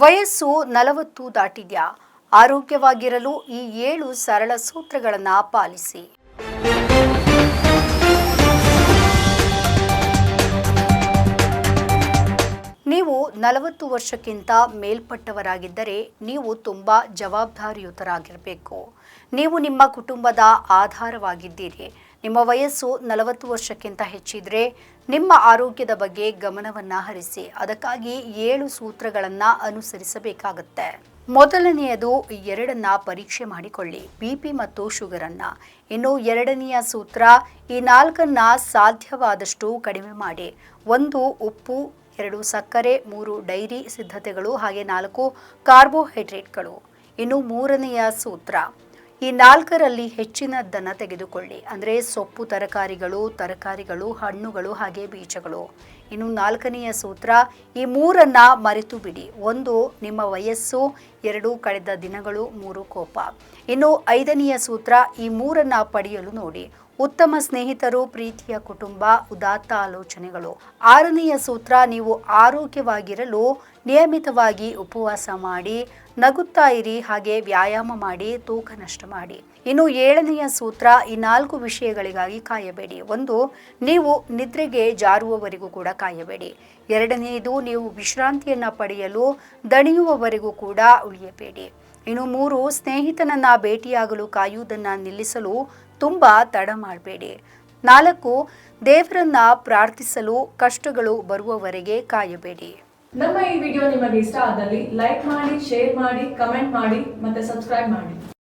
ವಯಸ್ಸು ನಲವತ್ತು ದಾಟಿದ್ಯಾ? ಆರೋಗ್ಯವಾಗಿರಲು ಈ ಏಳು ಸರಳ ಸೂತ್ರಗಳನ್ನು ಪಾಲಿಸಿ. ನೀವು ನಲವತ್ತು ವರ್ಷಕ್ಕಿಂತ ಮೇಲ್ಪಟ್ಟವರಾಗಿದ್ದರೆ ನೀವು ತುಂಬ ಜವಾಬ್ದಾರಿಯುತರಾಗಿರಬೇಕು. ನೀವು ನಿಮ್ಮ ಕುಟುಂಬದ ಆಧಾರವಾಗಿದ್ದೀರಿ. ನಿಮ್ಮ ವಯಸ್ಸು ನಲವತ್ತು ವರ್ಷಕ್ಕಿಂತ ಹೆಚ್ಚಿದ್ರೆ ನಿಮ್ಮ ಆರೋಗ್ಯದ ಬಗ್ಗೆ ಗಮನವನ್ನು ಹರಿಸಿ. ಅದಕ್ಕಾಗಿ ಏಳು ಸೂತ್ರಗಳನ್ನು ಅನುಸರಿಸಬೇಕಾಗತ್ತೆ. ಮೊದಲನೆಯದು ಎರಡನ್ನ ಪರೀಕ್ಷೆ ಮಾಡಿಕೊಳ್ಳಿ. ಬಿ ಪಿ ಮತ್ತು ಶುಗರನ್ನು ಇನ್ನು ಎರಡನೆಯ ಸೂತ್ರ ಈ ನಾಲ್ಕನ್ನ ಸಾಧ್ಯವಾದಷ್ಟು ಕಡಿಮೆ ಮಾಡಿ. ಒಂದು ಉಪ್ಪು, ಎರಡು ಸಕ್ಕರೆ, ಮೂರು ಡೈರಿ ಸಿದ್ಧತೆಗಳು, ಹಾಗೆ ನಾಲ್ಕು ಕಾರ್ಬೋಹೈಡ್ರೇಟ್ಗಳು ಇನ್ನು ಮೂರನೆಯ ಸೂತ್ರ ಈ ನಾಲ್ಕರಲ್ಲಿ ಹೆಚ್ಚಿನದ್ದನ್ನು ತೆಗೆದುಕೊಳ್ಳಿ. ಅಂದರೆ ಸೊಪ್ಪು, ತರಕಾರಿಗಳು ತರಕಾರಿಗಳು, ಹಣ್ಣುಗಳು ಹಾಗೆ ಬೀಜಗಳು. ಇನ್ನು ನಾಲ್ಕನೆಯ ಸೂತ್ರ, ಈ ಮೂರನ್ನ ಮರೆತು ಬಿಡಿ. ಒಂದು, ನಿಮ್ಮ ವಯಸ್ಸು, ಎರಡು, ಕಳೆದ ದಿನಗಳು, ಮೂರು ಕೋಪ. ಇನ್ನು ಐದನೆಯ ಸೂತ್ರ, ಈ ಮೂರನ್ನ ಪಡೆಯಲು ನೋಡಿ. ಉತ್ತಮ ಸ್ನೇಹಿತರು, ಪ್ರೀತಿಯ ಕುಟುಂಬ, ಉದಾತ್ತ ಆಲೋಚನೆಗಳು. ಆರನೆಯ ಸೂತ್ರ, ನೀವು ಆರೋಗ್ಯವಾಗಿರಲು ನಿಯಮಿತವಾಗಿ ಉಪವಾಸ ಮಾಡಿ, ನಗುತ್ತಾ ಇರಿ, ಹಾಗೆ ವ್ಯಾಯಾಮ ಮಾಡಿ, ತೂಕ ನಷ್ಟ ಮಾಡಿ. ಇನ್ನು ಏಳನೆಯ ಸೂತ್ರ, ಈ ನಾಲ್ಕು ವಿಷಯಗಳಿಗಾಗಿ ಕಾಯಬೇಡಿ. ಒಂದು, ನೀವು ನಿದ್ರೆಗೆ ಜಾರುವವರೆಗೂ ಕೂಡ ಕಾಯಬೇಡಿ. ಎರಡನೆಯದು, ನೀವು ವಿಶ್ರಾಂತಿಯನ್ನು ಪಡೆಯಲು ದಣಿಯುವವರೆಗೂ ಕೂಡ ಉಳಿಯಬೇಡಿ. ಇನ್ನು ಮೂರು, ಸ್ನೇಹಿತನನ್ನ ಭೇಟಿಯಾಗಲು ಕಾಯುವುದನ್ನ ನಿಲ್ಲಿಸಲು ತುಂಬ ತಡ ಮಾಡಬೇಡಿ. ನಾಲ್ಕು, ದೇವರನ್ನ ಪ್ರಾರ್ಥಿಸಲು ಕಷ್ಟಗಳು ಬರುವವರೆಗೆ ಕಾಯಬೇಡಿ. ನಮ್ಮ ಈ ವಿಡಿಯೋ ನಿಮಗೆ ಇಷ್ಟ ಆದಲ್ಲಿ ಲೈಕ್ ಮಾಡಿ, ಶೇರ್ ಮಾಡಿ, ಕಮೆಂಟ್ ಮಾಡಿ ಮತ್ತೆ ಸಬ್ಸ್ಕ್ರೈಬ್ ಮಾಡಿ.